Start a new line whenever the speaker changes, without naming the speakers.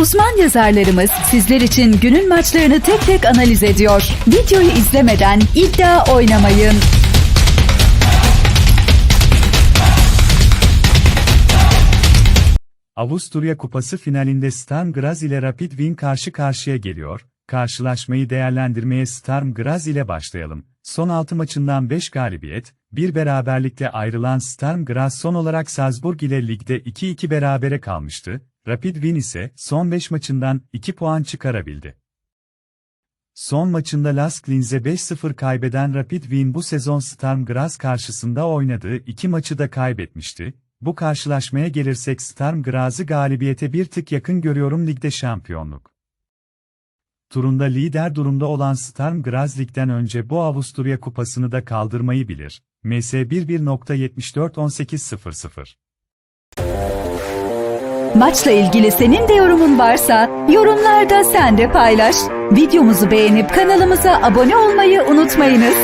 Uzman yazarlarımız sizler için günün maçlarını tek tek analiz ediyor. Videoyu izlemeden iddia oynamayın.
Avusturya Kupası finalinde Sturm Graz ile Rapid Wien karşı karşıya geliyor. Karşılaşmayı değerlendirmeye Sturm Graz ile başlayalım. Son 6 maçından 5 galibiyet, bir beraberlikte ayrılan Sturm Graz son olarak Salzburg ile ligde 2-2 berabere kalmıştı. Rapid Wien ise son 5 maçından 2 puan çıkarabildi. Son maçında Lask Linz'e 5-0 kaybeden Rapid Wien bu sezon Sturm Graz karşısında oynadığı iki maçı da kaybetmişti. Bu karşılaşmaya gelirsek Sturm Graz'ı galibiyete bir tık yakın görüyorum ligde şampiyonluk. Turunda lider durumda olan Sturm Graz ligden önce bu Avusturya kupasını da kaldırmayı bilir. MS 11.74-18.00
Maçla ilgili senin de yorumun varsa yorumlarda sen de paylaş. Videomuzu beğenip kanalımıza abone olmayı unutmayınız.